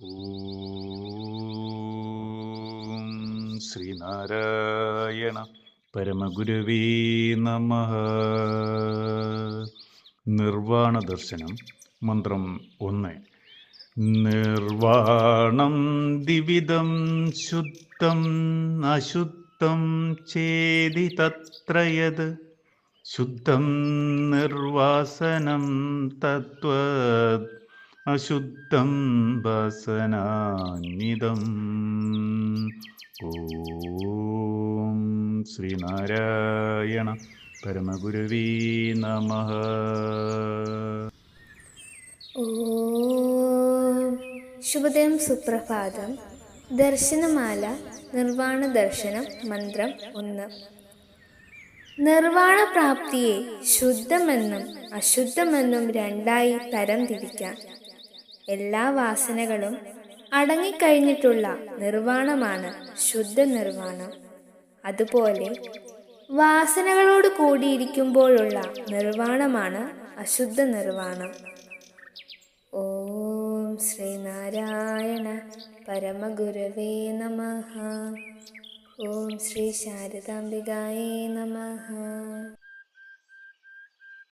ഓം ശ്രീനാരായണ പരമഗുരുവീ നമ. നിർവാണ ദർശനം മന്ത്രം ഒന്ന്. നിർവാണം ദിവിധം ശുദ്ധം അശുദ്ധം ചേതി തത്രയത്. ശുദ്ധം നിർവാസനം തത്വത് അശുദ്ധം വസനാന്വിതം ഓം ശ്രീനാരായണ പരമഗുരുവേ നമ. ശുഭോദയം സുപ്രഭാതം. ദർശനമാല നിർവാണ ദർശനം മന്ത്രം ഒന്ന്. നിർവാണ പ്രാപ്തിയെ ശുദ്ധമെന്നും അശുദ്ധമെന്നും രണ്ടായി തരം തിരിക്കാം. എല്ലാ വാസനകളും അടങ്ങിക്കഴിഞ്ഞിട്ടുള്ള നിർവാണമാണ് ശുദ്ധ നിർവാണം അതുപോലെ വാസനകളോട് കൂടിയിരിക്കുമ്പോഴുള്ള നിർവാണമാണ് അശുദ്ധ നിർവാണം ഓം ശ്രീനാരായണ പരമഗുരവേ നമ. ഓം ശ്രീ ശാരദാംബികായേ നമ.